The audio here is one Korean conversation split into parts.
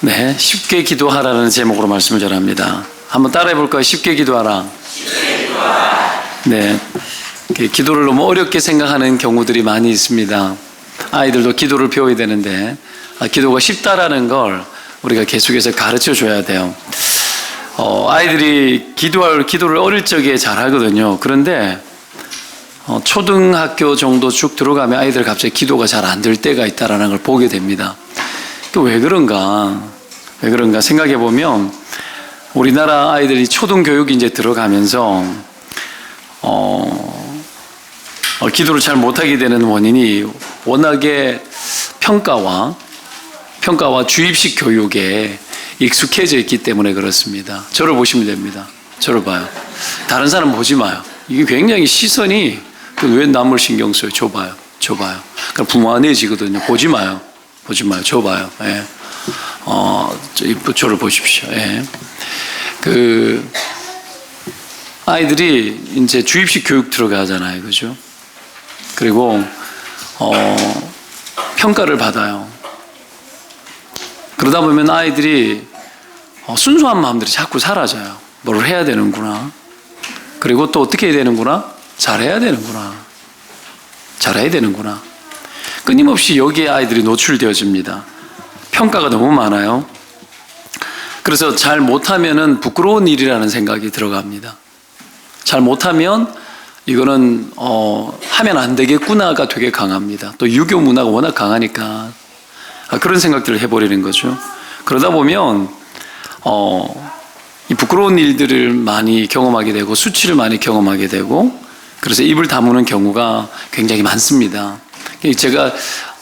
네, 쉽게 기도하라는 제목으로 말씀을 전합니다. 한번 따라해 볼까요? 쉽게 기도하라. 네, 기도를 너무 어렵게 생각하는 경우들이 많이 있습니다. 아이들도 기도를 배워야 되는데 아, 기도가 쉽다라는 걸 우리가 계속해서 가르쳐 줘야 돼요. 어, 아이들이 기도할 기도를 어릴 적에 잘 하거든요. 그런데 어, 초등학교 정도 쭉 들어가면 아이들 갑자기 기도가 잘 안 될 때가 있다라는 걸 보게 됩니다. 그왜 그런가? 왜 그런가 생각해 보면 우리나라 아이들이 초등 교육이 이제 들어가면서 어, 어, 기도를 잘 못하게 되는 원인이 워낙에 평가와 평가와 주입식 교육에 익숙해져 있기 때문에 그렇습니다. 저를 보시면 됩니다. 저를 봐요. 다른 사람 보지 마요. 이게 굉장히 시선이 그왜 남을 신경 써요? 저 봐요. 저 봐요. 그럼 부모 안해지거든요. 보지 마요. 보지 마요. 저 봐요. 예. 어, 저, 이 저를 보십시오. 예. 그, 아이들이 이제 주입식 교육 들어가잖아요. 그죠? 그리고, 어, 평가를 받아요. 그러다 보면 아이들이 어, 순수한 마음들이 자꾸 사라져요. 뭘 해야 되는구나. 그리고 또 어떻게 해야 되는구나? 잘해야 되는구나. 잘해야 되는구나. 끊임없이 여기에 아이들이 노출되어집니다. 평가가 너무 많아요. 그래서 잘 못하면은 부끄러운 일이라는 생각이 들어갑니다. 잘 못하면 이거는 어, 하면 안 되겠구나가 되게 강합니다. 또 유교 문화가 워낙 강하니까 아, 그런 생각들을 해버리는 거죠. 그러다 보면 어, 이 부끄러운 일들을 많이 경험하게 되고 수치를 많이 경험하게 되고 그래서 입을 다무는 경우가 굉장히 많습니다. 제가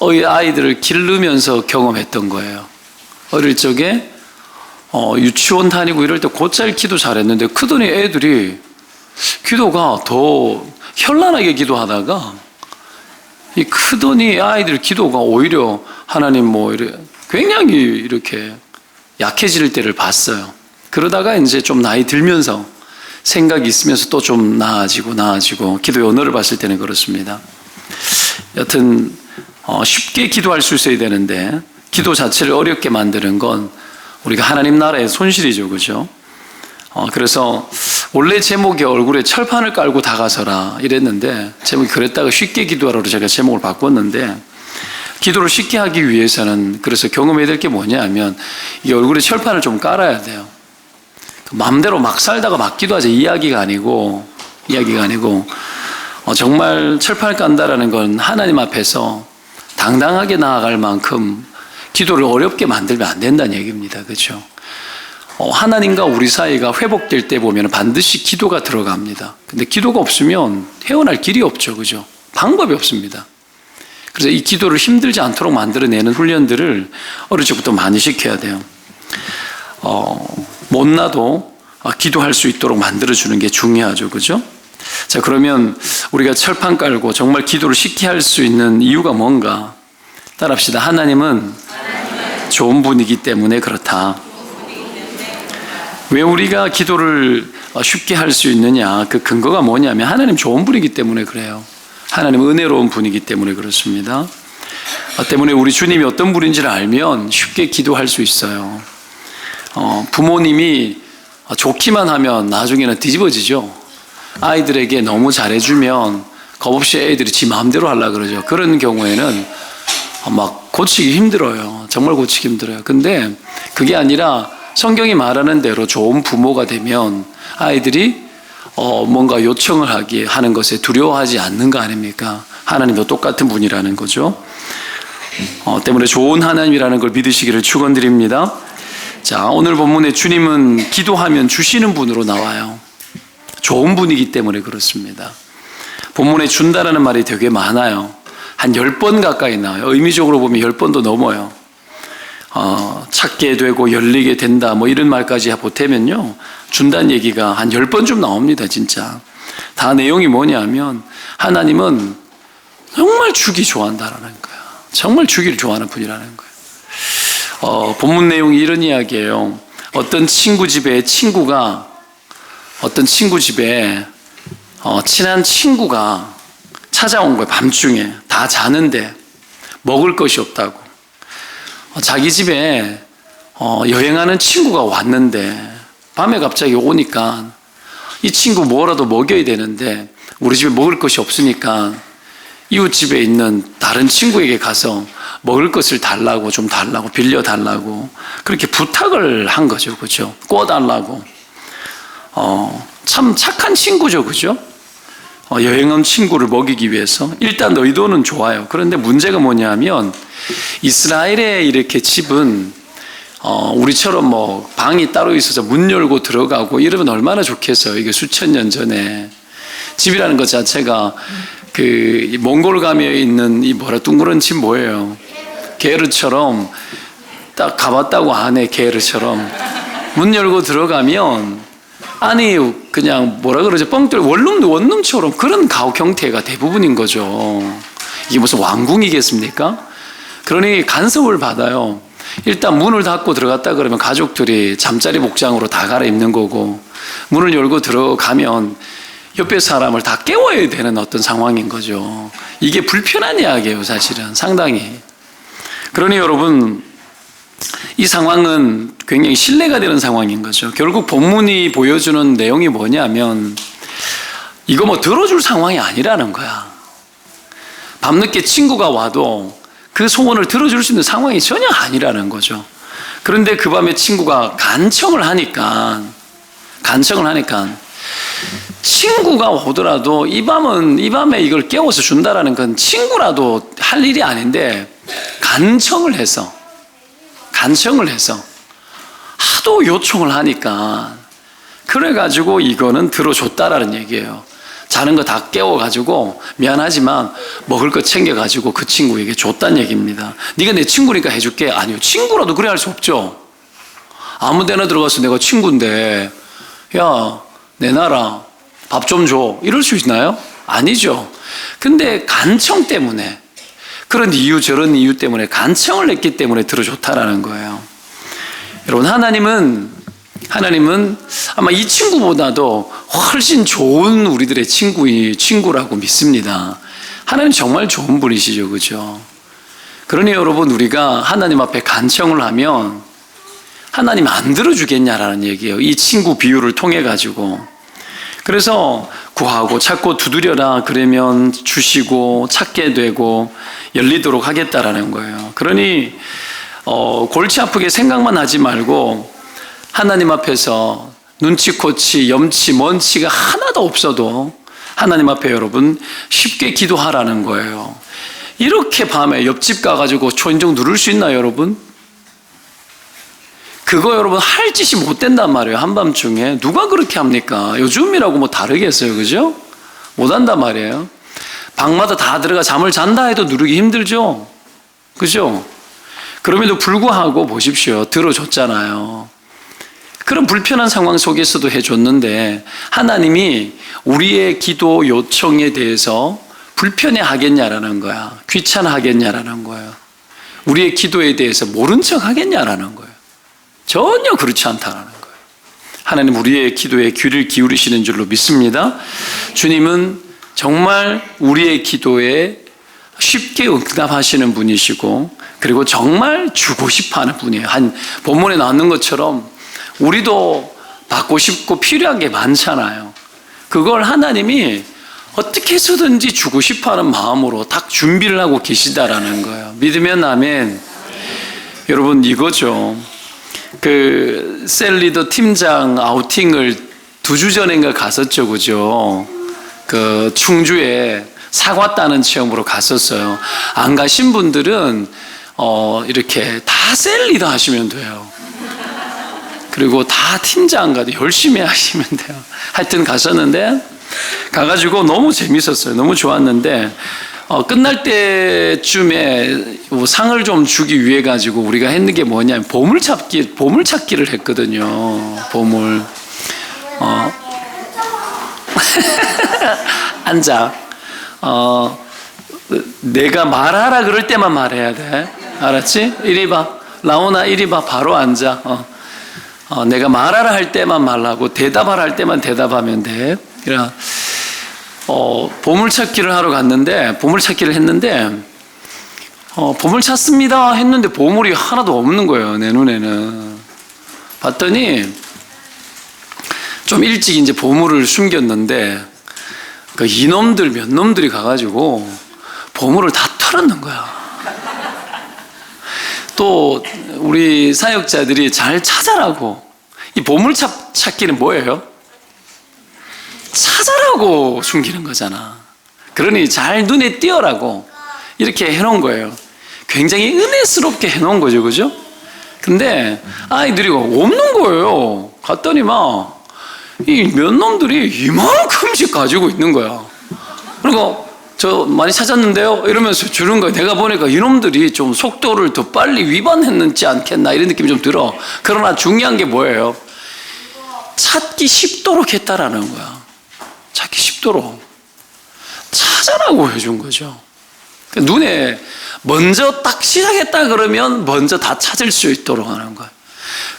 어이 아이들을 기르면서 경험했던 거예요. 어릴 적에 어, 유치원 다니고 이럴 때 곧잘 기도 잘했는데 크더니 애들이 기도가 더 현란하게 기도하다가 이 크더니 아이들 기도가 오히려 하나님 뭐 이래 굉장히 이렇게 약해질 때를 봤어요. 그러다가 이제 좀 나이 들면서 생각이 있으면서 또 좀 나아지고 나아지고 기도의 언어를 봤을 때는 그렇습니다. 여튼 어, 쉽게 기도할 수 있어야 되는데 기도 자체를 어렵게 만드는 건 우리가 하나님 나라의 손실이죠, 그죠? 어, 그래서 원래 제목이 얼굴에 철판을 깔고 다가서라 이랬는데 제목이 그랬다가 쉽게 기도하라로 제가 제목을 바꿨는데 기도를 쉽게 하기 위해서는 그래서 경험해야 될 게 뭐냐면 이 얼굴에 철판을 좀 깔아야 돼요. 그 마음대로 막 살다가 막 기도하자 이야기가 아니고 이야기가 아니고 어, 정말 철판을 깐다라는 건 하나님 앞에서 당당하게 나아갈 만큼 기도를 어렵게 만들면 안 된다는 얘기입니다. 그렇죠? 어, 하나님과 우리 사이가 회복될 때 보면 반드시 기도가 들어갑니다. 근데 기도가 없으면 헤어날 길이 없죠. 그죠? 방법이 없습니다. 그래서 이 기도를 힘들지 않도록 만들어내는 훈련들을 어릴 적부터 많이 시켜야 돼요. 어, 못나도 기도할 수 있도록 만들어주는 게 중요하죠. 그죠? 자, 그러면 우리가 철판 깔고 정말 기도를 쉽게 할 수 있는 이유가 뭔가? 따라합시다. 하나님은 좋은 분이기 때문에 그렇다. 왜 우리가 기도를 쉽게 할 수 있느냐? 그 근거가 뭐냐면 하나님 좋은 분이기 때문에 그래요. 하나님 은혜로운 분이기 때문에 그렇습니다. 때문에 우리 주님이 어떤 분인지를 알면 쉽게 기도할 수 있어요. 어, 부모님이 좋기만 하면 나중에는 뒤집어지죠. 아이들에게 너무 잘해주면 겁없이 애들이 지 마음대로 하려 그러죠. 그런 경우에는 막 고치기 힘들어요. 정말 고치기 힘들어요. 근데 그게 아니라 성경이 말하는 대로 좋은 부모가 되면 아이들이 어 뭔가 요청을 하기 하는 것에 두려워하지 않는 거 아닙니까? 하나님도 똑같은 분이라는 거죠. 어 때문에 좋은 하나님이라는 걸 믿으시기를 축원드립니다. 자, 오늘 본문에 주님은 기도하면 주시는 분으로 나와요. 좋은 분이기 때문에 그렇습니다. 본문에 준다라는 말이 되게 많아요. 한 10번 가까이 나와요. 의미적으로 보면 10번도 넘어요. 어, 찾게 되고 열리게 된다 뭐 이런 말까지 보태면요. 준다는 얘기가 한 10번쯤 나옵니다. 진짜. 다 내용이 뭐냐면 하나님은 정말 주기 좋아한다라는 거야. 정말 주기를 좋아하는 분이라는 거예요. 어, 본문 내용이 이런 이야기예요. 어떤 친구 집에 친구가 어떤 친구 집에 어, 친한 친구가 찾아온 거예요. 밤중에 다 자는데 먹을 것이 없다고. 어, 자기 집에 어, 여행하는 친구가 왔는데 밤에 갑자기 오니까 이 친구 뭐라도 먹여야 되는데 우리 집에 먹을 것이 없으니까 이웃 집에 있는 다른 친구에게 가서 먹을 것을 달라고 좀 달라고 빌려 달라고 그렇게 부탁을 한 거죠, 그죠? 꿔 달라고. 어, 참 착한 친구죠, 그죠? 어, 여행 온 친구를 먹이기 위해서 일단 의도는 좋아요. 그런데 문제가 뭐냐면 이스라엘의 이렇게 집은 어, 우리처럼 뭐 방이 따로 있어서 문 열고 들어가고 이러면 얼마나 좋겠어요. 이게 수천 년 전에 집이라는 것 자체가 그 몽골감에 있는 이 뭐라 둥그런 집 뭐예요? 게르처럼 딱 가봤다고 안에 게르처럼 문 열고 들어가면 아니 그냥 뭐라 그러죠 뻥뚫 원룸 원룸처럼 그런 가옥 형태가 대부분인 거죠. 이게 무슨 왕궁이겠습니까? 그러니 간섭을 받아요. 일단 문을 닫고 들어갔다 그러면 가족들이 잠자리 복장으로 다 갈아입는 거고 문을 열고 들어가면 옆에 사람을 다 깨워야 되는 어떤 상황인 거죠. 이게 불편한 이야기예요, 사실은 상당히. 그러니 여러분 이 상황은 굉장히 신뢰가 되는 상황인 거죠. 결국 본문이 보여주는 내용이 뭐냐면 이거 뭐 들어줄 상황이 아니라는 거야. 밤늦게 친구가 와도 그 소원을 들어줄 수 있는 상황이 전혀 아니라는 거죠. 그런데 그 밤에 친구가 간청을 하니까 간청을 하니까 친구가 오더라도 이 밤은 이 밤에 이걸 깨워서 준다라는 건 친구라도 할 일이 아닌데 간청을 해서 간청을 해서 하도 요청을 하니까 그래가지고 이거는 들어줬다라는 얘기예요. 자는 거 다 깨워가지고 미안하지만 먹을 거 챙겨가지고 그 친구에게 줬단 얘기입니다. 네가 내 친구니까 해줄게. 아니요. 친구라도 그래 할 수 없죠. 아무 데나 들어가서 내가 친구인데 야 내놔라 밥 좀 줘. 이럴 수 있나요? 아니죠. 근데 간청 때문에 그런 이유 저런 이유 때문에 간청을 했기 때문에 들어줬다라는 거예요. 여러분 하나님은 하나님은 아마 이 친구보다도 훨씬 좋은 우리들의 친구이 친구라고 믿습니다. 하나님 정말 좋은 분이시죠, 그죠? 그러니 여러분 우리가 하나님 앞에 간청을 하면 하나님 안 들어주겠냐라는 얘기예요. 이 친구 비유를 통해 가지고. 그래서 구하고 찾고 두드려라 그러면 주시고 찾게 되고 열리도록 하겠다라는 거예요. 그러니 어, 골치 아프게 생각만 하지 말고 하나님 앞에서 눈치코치, 염치, 먼치가 하나도 없어도 하나님 앞에 여러분 쉽게 기도하라는 거예요. 이렇게 밤에 옆집 가가지고 초인종 누를 수 있나요, 여러분? 그거 여러분 할 짓이 못 된단 말이에요. 한밤중에. 누가 그렇게 합니까? 요즘이라고 뭐 다르겠어요. 그죠? 못 한단 말이에요. 방마다 다 들어가 잠을 잔다 해도 누르기 힘들죠? 그죠? 그럼에도 불구하고 보십시오. 들어줬잖아요. 그런 불편한 상황 속에서도 해줬는데 하나님이 우리의 기도 요청에 대해서 불편해 하겠냐라는 거야. 귀찮아 하겠냐라는 거예요. 우리의 기도에 대해서 모른 척 하겠냐라는 거예요. 전혀 그렇지 않다라는 거예요. 하나님 우리의 기도에 귀를 기울이시는 줄로 믿습니다. 주님은 정말 우리의 기도에 쉽게 응답하시는 분이시고 그리고 정말 주고 싶어 하는 분이에요. 한 본문에 나오는 것처럼 우리도 받고 싶고 필요한 게 많잖아요. 그걸 하나님이 어떻게 해서든지 주고 싶어 하는 마음으로 딱 준비를 하고 계시다라는 거예요. 믿으면 아멘. 여러분 이거죠. 그 셀리더 팀장 아우팅을 두 주 전인가 갔었죠, 그죠? 그 충주에 사과 따는 체험으로 갔었어요. 안 가신 분들은 어 이렇게 다 셀리더 하시면 돼요. 그리고 다 팀장 가도 열심히 하시면 돼요. 하여튼 갔었는데 가가지고 너무 재밌었어요. 너무 좋았는데 어, 끝날 때쯤에 뭐 상을 좀 주기 위해 가지고 우리가 했는 게 뭐냐면 보물 찾기 보물 찾기를 했거든요. 보물. 어. 앉아. 어. 내가 말하라 그럴 때만 말해야 돼. 알았지? 이리 봐. 라오나 이리 봐. 바로 앉아. 어. 어, 내가 말하라 할 때만 말하고 대답하라 할 때만 대답하면 돼. 그래. 어, 보물찾기를 하러 갔는데 보물찾기를 했는데 어, 보물 찾습니다 했는데 보물이 하나도 없는 거예요 내 눈에는 봤더니 좀 일찍 이제 보물을 숨겼는데 그 이놈들 몇 놈들이 가가지고 보물을 다 털었는 거야. 또 우리 사역자들이 잘 찾아라고 이 보물 찾, 찾기는 뭐예요? 찾아라고 숨기는 거잖아. 그러니 잘 눈에 띄어라고 이렇게 해놓은 거예요. 굉장히 은혜스럽게 해놓은 거죠, 그죠? 근데 아이들이 없는 거예요. 갔더니 막 이 몇 놈들이 이만큼씩 가지고 있는 거야. 그리고 저 많이 찾았는데요? 이러면서 주는 거야. 내가 보니까 이놈들이 좀 속도를 더 빨리 위반했는지 않겠나 이런 느낌이 좀 들어. 그러나 중요한 게 뭐예요? 찾기 쉽도록 했다라는 거야. 쉽도록. 찾아라고 해준 거죠. 그 눈에 먼저 딱 시작했다 그러면 먼저 다 찾을 수 있도록 하는 거야.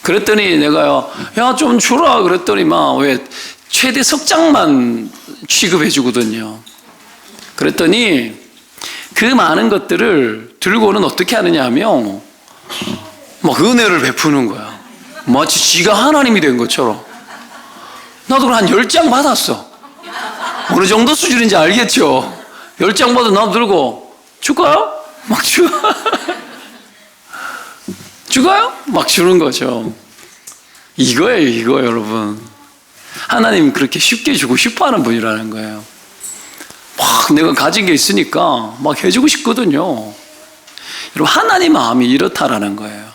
그랬더니 내가요, 야, 좀 주라. 그랬더니 막 왜 최대 석 장만 취급해 주거든요. 그랬더니 그 많은 것들을 들고는 어떻게 하느냐 하면 막 은혜를 베푸는 거야. 마치 지가 하나님이 된 것처럼. 나도 한 열 장 받았어. 어느 정도 수준인지 알겠죠? 열장 받아 나도 들고 줄까요? 막 주. 죽어요? 막 주는 거죠. 이거예요, 이거 여러분. 하나님 그렇게 쉽게 주고 싶어 하는 분이라는 거예요. 막 내가 가진 게 있으니까 막 해주고 싶거든요. 여러분, 하나님 마음이 이렇다라는 거예요.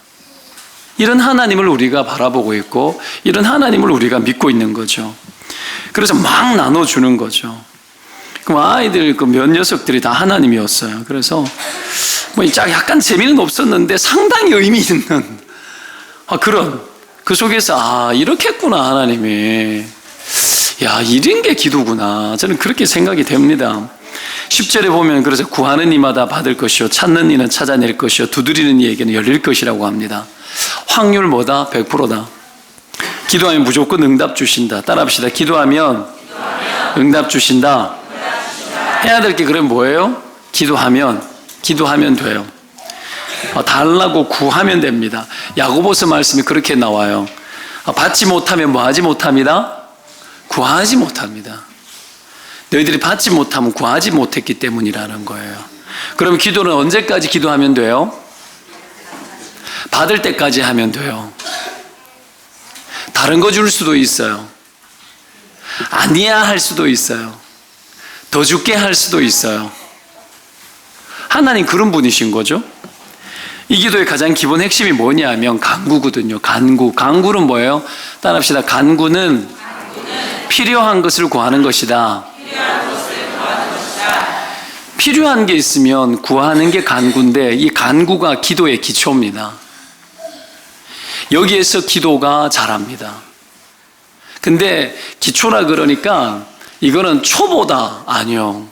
이런 하나님을 우리가 바라보고 있고, 이런 하나님을 우리가 믿고 있는 거죠. 그래서 막 나눠주는 거죠. 그럼 아이들 그 몇 녀석들이 다 하나님이었어요. 그래서 뭐 약간 재미는 없었는데 상당히 의미 있는 아, 그런 그 속에서 아 이렇게 했구나 하나님이 야 이런 게 기도구나 저는 그렇게 생각이 됩니다. 10절에 보면 그래서 구하는 이마다 받을 것이요 찾는 이는 찾아낼 것이요 두드리는 이에게는 열릴 것이라고 합니다. 확률 뭐다? 100%다. 기도하면 무조건 응답 주신다. 따라합시다. 기도하면 응답 주신다. 해야 될 게 그럼 뭐예요? 기도하면 기도하면 돼요. 어, 달라고 구하면 됩니다. 야고보서 말씀이 그렇게 나와요. 어, 받지 못하면 뭐 하지 못합니다? 구하지 못합니다. 너희들이 받지 못하면 구하지 못했기 때문이라는 거예요. 그럼 기도는 언제까지 기도하면 돼요? 받을 때까지 하면 돼요. 다른 거 줄 수도 있어요. 아니야 할 수도 있어요. 더 죽게 할 수도 있어요. 하나님 그런 분이신 거죠. 이 기도의 가장 기본 핵심이 뭐냐면 간구거든요. 간구. 간구는 뭐예요? 따라합시다. 간구는 필요한 것을 구하는 것이다. 필요한 게 있으면 구하는 게 간구인데 이 간구가 기도의 기초입니다. 여기에서 기도가 자랍니다. 근데 기초라 그러니까 이거는 초보다 아니요.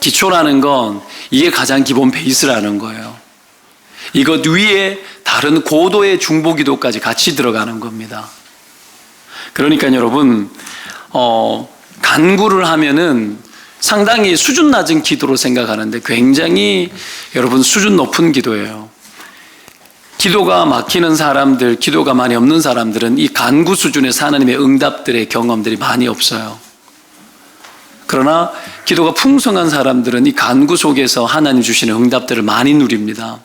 기초라는 건 이게 가장 기본 베이스라는 거예요. 이것 위에 다른 고도의 중보 기도까지 같이 들어가는 겁니다. 그러니까 여러분, 어, 간구를 하면은 상당히 수준 낮은 기도로 생각하는데 굉장히 여러분 수준 높은 기도예요. 기도가 막히는 사람들, 기도가 많이 없는 사람들은 이 간구 수준의 하나님의 응답들의 경험들이 많이 없어요. 그러나 기도가 풍성한 사람들은 이 간구 속에서 하나님 주시는 응답들을 많이 누립니다.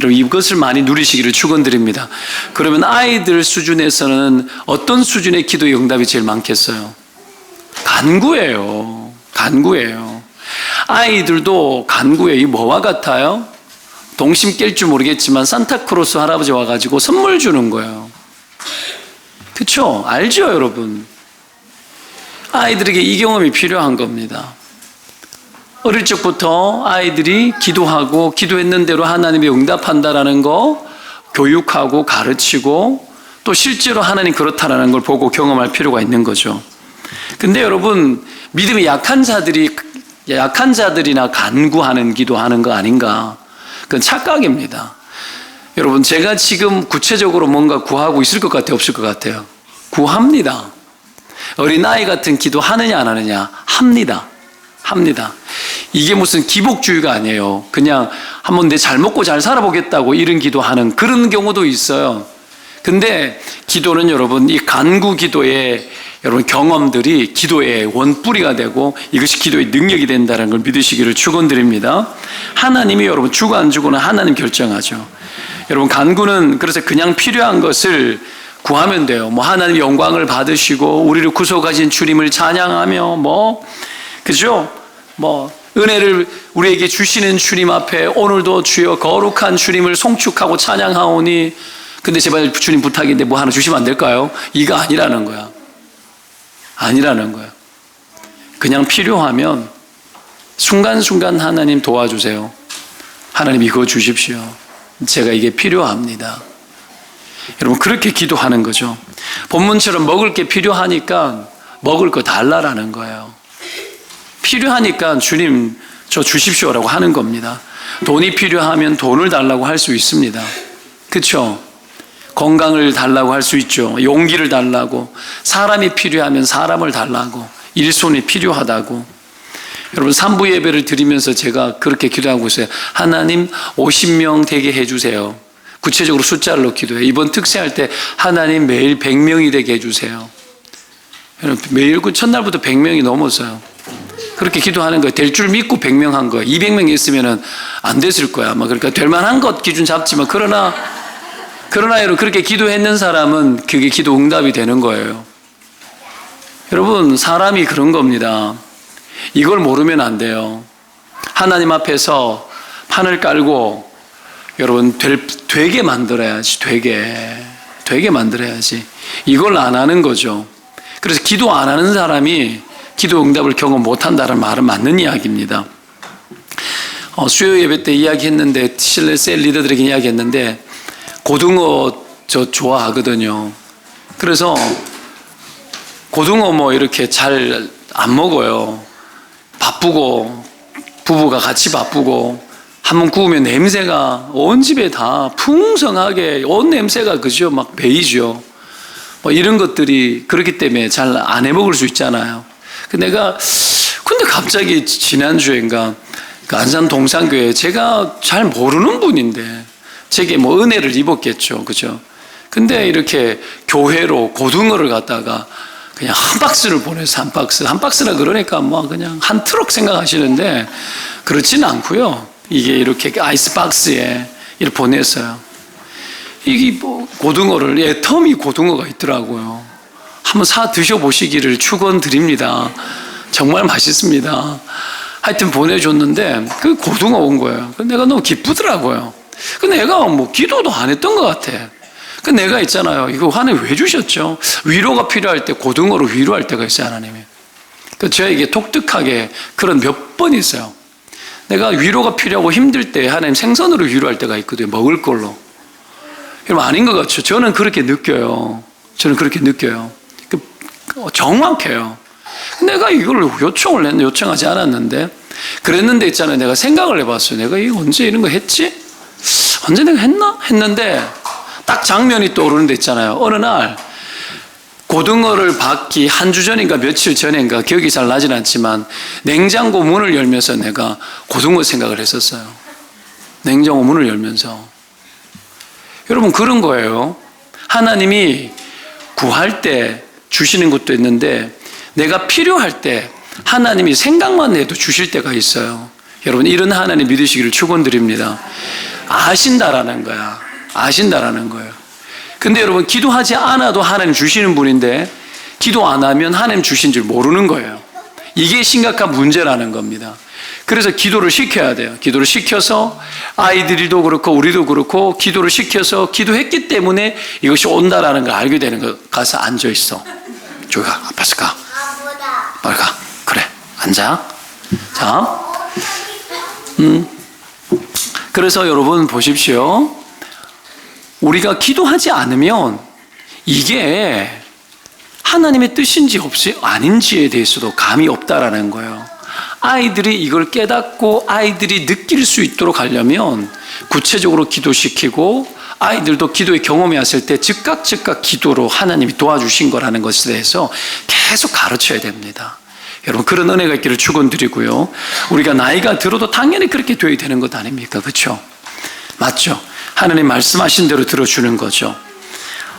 여러분 이것을 많이 누리시기를 축원드립니다. 그러면 아이들 수준에서는 어떤 수준의 기도의 응답이 제일 많겠어요? 간구예요. 간구예요. 아이들도 간구에 이 뭐와 같아요? 동심 깰 줄 모르겠지만 산타크로스 할아버지 와가지고 선물 주는 거예요. 그쵸? 알죠, 여러분? 아이들에게 이 경험이 필요한 겁니다. 어릴 적부터 아이들이 기도하고 기도했는 대로 하나님이 응답한다라는 거 교육하고 가르치고 또 실제로 하나님 그렇다라는 걸 보고 경험할 필요가 있는 거죠. 근데 여러분 믿음이 약한 자들이 약한 자들이나 간구하는 기도하는 거 아닌가? 그건 착각입니다. 여러분 제가 지금 구체적으로 뭔가 구하고 있을 것 같아요, 없을 것 같아요? 구합니다. 어린아이 같은 기도 하느냐 안 하느냐? 합니다. 합니다. 이게 무슨 기복주의가 아니에요. 그냥 한번 내 잘 먹고 잘 살아보겠다고 이런 기도하는 그런 경우도 있어요. 근데 기도는 여러분 이 간구 기도의 여러분 경험들이 기도의 원뿌리가 되고 이것이 기도의 능력이 된다는 걸 믿으시기를 축원드립니다. 하나님이 여러분 주고 안 주고는 하나님 결정하죠. 여러분 간구는 그래서 그냥 필요한 것을 구하면 돼요. 뭐 하나님 영광을 받으시고 우리를 구속하신 주님을 찬양하며 뭐 그죠? 뭐 은혜를 우리에게 주시는 주님 앞에 오늘도 주여 거룩한 주님을 송축하고 찬양하오니 근데 제발 주님 부탁인데 뭐 하나 주시면 안 될까요? 이거 아니라는 거야. 아니라는 거야. 그냥 필요하면 순간순간 하나님 도와주세요. 하나님 이거 주십시오. 제가 이게 필요합니다. 여러분 그렇게 기도하는 거죠. 본문처럼 먹을 게 필요하니까 먹을 거 달라라는 거예요. 필요하니까 주님 저 주십시오라고 하는 겁니다. 돈이 필요하면 돈을 달라고 할 수 있습니다. 그렇죠? 건강을 달라고 할 수 있죠. 용기를 달라고 사람이 필요하면 사람을 달라고 일손이 필요하다고 여러분 삼부 예배를 드리면서 제가 그렇게 기도하고 있어요. 하나님 50명 되게 해주세요. 구체적으로 숫자를 넣기도 해요. 이번 특세할 때 하나님 매일 100명이 되게 해주세요. 여러분 매일 그 첫날부터 100명이 넘었어요. 그렇게 기도하는 거예요. 될 줄 믿고 100명 한 거예요. 200명 있으면은 안 됐을 거야. 아마 그러니까 될 만한 것 기준 잡지만 그러나 그러나 여러분 그렇게 기도했는 사람은 그게 기도 응답이 되는 거예요. 여러분 사람이 그런 겁니다. 이걸 모르면 안 돼요. 하나님 앞에서 판을 깔고 여러분 될, 되게 만들어야지 되게 되게 만들어야지 이걸 안 하는 거죠. 그래서 기도 안 하는 사람이 기도 응답을 경험 못 한다는 말은 맞는 이야기입니다. 어, 수요 예배 때 이야기했는데 실내 셀 리더들에게 이야기했는데 고등어 저 좋아하거든요. 그래서 고등어 뭐 이렇게 잘 안 먹어요. 바쁘고 부부가 같이 바쁘고 한번 구우면 냄새가 온 집에 다 풍성하게 온 냄새가 그죠 막 배이죠. 뭐 이런 것들이 그렇기 때문에 잘 안 해 먹을 수 있잖아요. 그 내가 근데 갑자기 지난주엔가 그 안산 동산교회 제가 잘 모르는 분인데 제게 뭐 은혜를 입었겠죠. 그죠? 근데 이렇게 교회로 고등어를 갖다가 그냥 한 박스를 보내서 한 박스. 한 박스라 그러니까 뭐 그냥 한 트럭 생각하시는데 그렇지는 않고요. 이게 이렇게 아이스박스에 이렇게 보냈어요. 이게 뭐 고등어를, 애터미 고등어가 있더라고요. 한번 사 드셔보시기를 축원드립니다. 정말 맛있습니다. 하여튼 보내줬는데 그 고등어 온 거예요. 그 내가 너무 기쁘더라고요. 그 내가 뭐 기도도 안 했던 것 같아. 그 내가 있잖아요. 이거 하나님 왜 주셨죠? 위로가 필요할 때 고등어로 위로할 때가 있어요, 하나님이. 그 저에게 독특하게 그런 몇 번 있어요. 내가 위로가 필요하고 힘들 때 하나님 생선으로 위로할 때가 있거든요. 먹을 걸로. 여러분 아닌 것 같죠? 저는 그렇게 느껴요. 저는 그렇게 느껴요. 그, 정확해요. 내가 이걸 요청을 했는데 요청하지 않았는데 그랬는데 있잖아요. 내가 생각을 해봤어요. 내가 언제 이런 거 했지? 언제 내가 했나? 했는데 딱 장면이 떠오르는 데 있잖아요. 어느 날 고등어를 받기 한 주 전인가 며칠 전인가 기억이 잘 나진 않지만 냉장고 문을 열면서 내가 고등어 생각을 했었어요. 냉장고 문을 열면서. 여러분 그런 거예요. 하나님이 구할 때 주시는 것도 있는데 내가 필요할 때 하나님이 생각만 해도 주실 때가 있어요. 여러분 이런 하나님 믿으시기를 축원드립니다. 아신다라는 거야. 아신다라는 거예요. 근데 여러분 기도하지 않아도 하나님 주시는 분인데 기도 안 하면 하나님 주신 줄 모르는 거예요. 이게 심각한 문제라는 겁니다. 그래서 기도를 시켜야 돼요. 기도를 시켜서 아이들도 그렇고 우리도 그렇고 기도를 시켜서 기도했기 때문에 이것이 온다라는 걸 알게 되는 거 가서 앉아 있어. 저기 가. 앞에서 가. 빨리 가. 그래. 앉아. 자. 음. 그래서 여러분 보십시오. 우리가 기도하지 않으면 이게 하나님의 뜻인지 없이 아닌지에 대해서도 감이 없다라는 거예요. 아이들이 이걸 깨닫고 아이들이 느낄 수 있도록 하려면 구체적으로 기도시키고 아이들도 기도의 경험이 왔을 때 즉각 즉각 기도로 하나님이 도와주신 거라는 것에 대해서 계속 가르쳐야 됩니다. 여러분 그런 은혜가 있기를 축원드리고요. 우리가 나이가 들어도 당연히 그렇게 되어야 되는 것 아닙니까? 그렇죠? 맞죠? 하나님 말씀하신 대로 들어주는 거죠.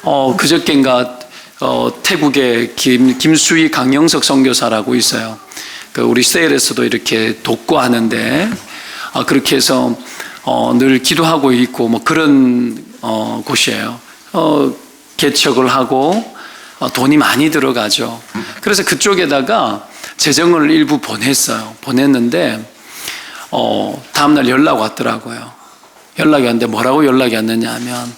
어, 그저께인가 어, 태국의 김, 김수희 강영석 선교사라고 있어요. 그 우리 세일에서도 이렇게 돕고하는데 아, 그렇게 해서 어, 늘 기도하고 있고 뭐 그런 어, 곳이에요. 어, 개척을 하고 어, 돈이 많이 들어가죠. 그래서 그쪽에다가 재정을 일부 보냈어요. 보냈는데 어, 다음날 연락 왔더라고요. 연락이 왔는데 뭐라고 연락이 왔느냐 하면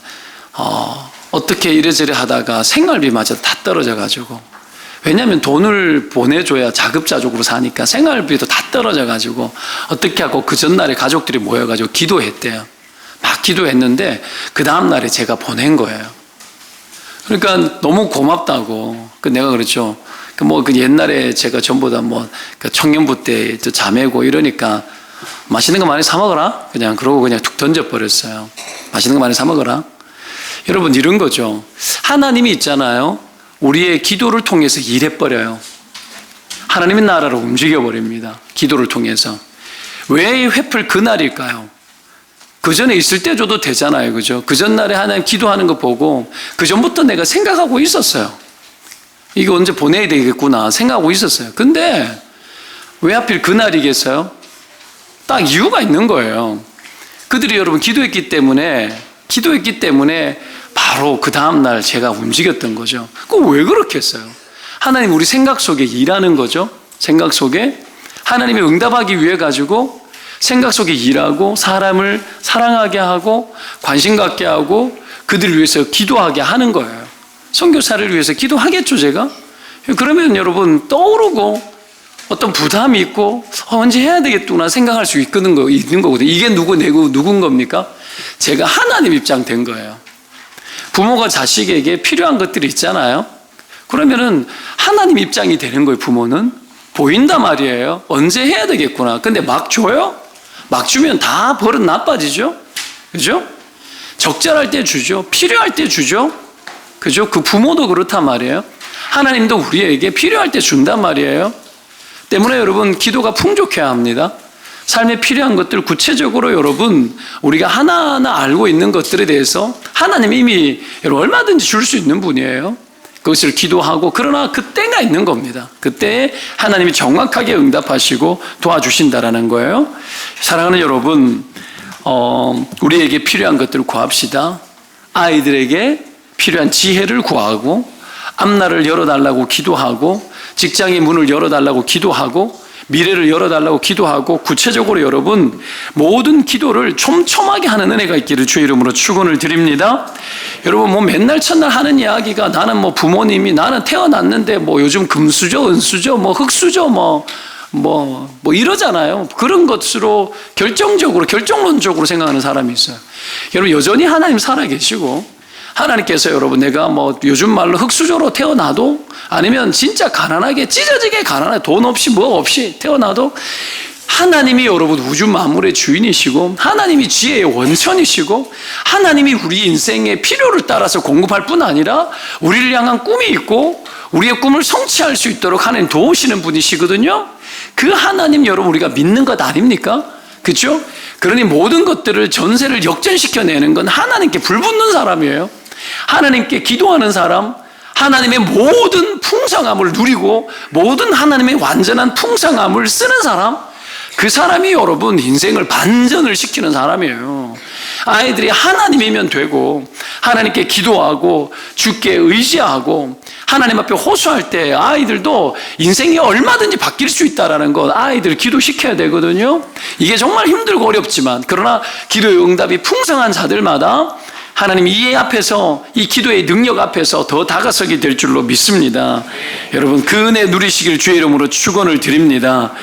어, 어떻게 이래저래 하다가 생활비마저 다 떨어져 가지고 왜냐하면 돈을 보내줘야 자급자족으로 사니까 생활비도 다 떨어져 가지고 어떻게 하고 그 전날에 가족들이 모여가지고 기도했대요. 막 기도했는데 그 다음날에 제가 보낸 거예요. 그러니까 너무 고맙다고. 그 내가 그랬죠. 그뭐그 옛날에 제가 전부 다뭐 그 청년부 때 자매고 이러니까 맛있는 거 많이 사 먹어라. 그냥 그러고 그냥 툭 던져 버렸어요. 맛있는 거 많이 사 먹어라. 여러분 이런 거죠. 하나님이 있잖아요. 우리의 기도를 통해서 일해 버려요. 하나님의 나라를 움직여 버립니다. 기도를 통해서. 왜 회풀 그날일까요? 그 전에 있을 때 줘도 되잖아요. 그죠? 그 전날에 하나님 기도하는 거 보고 그 전부터 내가 생각하고 있었어요. 이거 언제 보내야 되겠구나 생각하고 있었어요. 근데 왜 하필 그날이겠어요? 딱 이유가 있는 거예요. 그들이 여러분 기도했기 때문에 기도했기 때문에 바로 그 다음 날 제가 움직였던 거죠. 그거 왜 그렇게 했어요? 하나님 우리 생각 속에 일하는 거죠. 생각 속에 하나님이 응답하기 위해 가지고 생각 속에 일하고 사람을 사랑하게 하고 관심 갖게 하고 그들을 위해서 기도하게 하는 거예요. 선교사를 위해서 기도하겠죠, 제가? 그러면 여러분 떠오르고 어떤 부담이 있고 어, 언제 해야 되겠구나 생각할 수 있는 거 있는 거거든요. 이게 누구 내고 누군 겁니까? 제가 하나님 입장 된 거예요. 부모가 자식에게 필요한 것들이 있잖아요. 그러면은 하나님 입장이 되는 거예요. 부모는 보인단 말이에요. 언제 해야 되겠구나. 근데 막 줘요? 막 주면 다 버릇 나빠지죠. 그죠? 적절할 때 주죠. 필요할 때 주죠. 그죠? 그 부모도 그렇단 말이에요. 하나님도 우리에게 필요할 때 준단 말이에요. 때문에 여러분 기도가 풍족해야 합니다. 삶에 필요한 것들 구체적으로 여러분 우리가 하나하나 알고 있는 것들에 대해서 하나님 이미 여러분 얼마든지 줄 수 있는 분이에요. 그것을 기도하고 그러나 그때가 있는 겁니다. 그때 하나님이 정확하게 응답하시고 도와주신다라는 거예요. 사랑하는 여러분, 어, 우리에게 필요한 것들을 구합시다. 아이들에게 필요한 지혜를 구하고 앞날을 열어달라고 기도하고 직장의 문을 열어달라고 기도하고 미래를 열어달라고 기도하고 구체적으로 여러분 모든 기도를 촘촘하게 하는 은혜가 있기를 주의 이름으로 축원을 드립니다. 여러분 뭐 맨날 첫날 하는 이야기가 나는 뭐 부모님이 나는 태어났는데 뭐 요즘 금수저 은수저 뭐 흙수저 뭐 뭐, 뭐 이러잖아요. 그런 것으로 결정적으로, 결정론적으로 생각하는 사람이 있어요. 여러분, 여전히 하나님 살아계시고, 하나님께서 여러분 내가 뭐 요즘 말로 흙수저로 태어나도 아니면 진짜 가난하게 찢어지게 가난하게 돈 없이 뭐 없이 태어나도 하나님이 여러분 우주 만물의 주인이시고 하나님이 지혜의 원천이시고 하나님이 우리 인생의 필요를 따라서 공급할 뿐 아니라 우리를 향한 꿈이 있고 우리의 꿈을 성취할 수 있도록 하나님 도우시는 분이시거든요. 그 하나님 여러분 우리가 믿는 것 아닙니까? 그렇죠? 그러니 모든 것들을 전세를 역전시켜 내는 건 하나님께 불붙는 사람이에요. 하나님께 기도하는 사람, 하나님의 모든 풍성함을 누리고 모든 하나님의 완전한 풍성함을 쓰는 사람, 그 사람이 여러분 인생을 반전을 시키는 사람이에요. 아이들이 하나님이면 되고 하나님께 기도하고 주께 의지하고 하나님 앞에 호소할 때 아이들도 인생이 얼마든지 바뀔 수 있다라는 것 아이들 기도시켜야 되거든요. 이게 정말 힘들고 어렵지만 그러나 기도의 응답이 풍성한 자들마다 하나님 이 앞에서 이 기도의 능력 앞에서 더 다가서게 될 줄로 믿습니다. 여러분 그 은혜 누리시길 주의 이름으로 축원을 드립니다.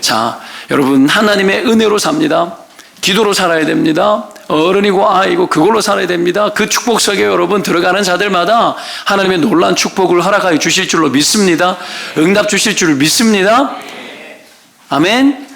자, 여러분 하나님의 은혜로 삽니다. 기도로 살아야 됩니다. 어른이고 아이고 그걸로 살아야 됩니다. 그 축복 속에 여러분 들어가는 자들마다 하나님의 놀란 축복을 허락하여 주실 줄로 믿습니다. 응답 주실 줄 믿습니다. 아멘.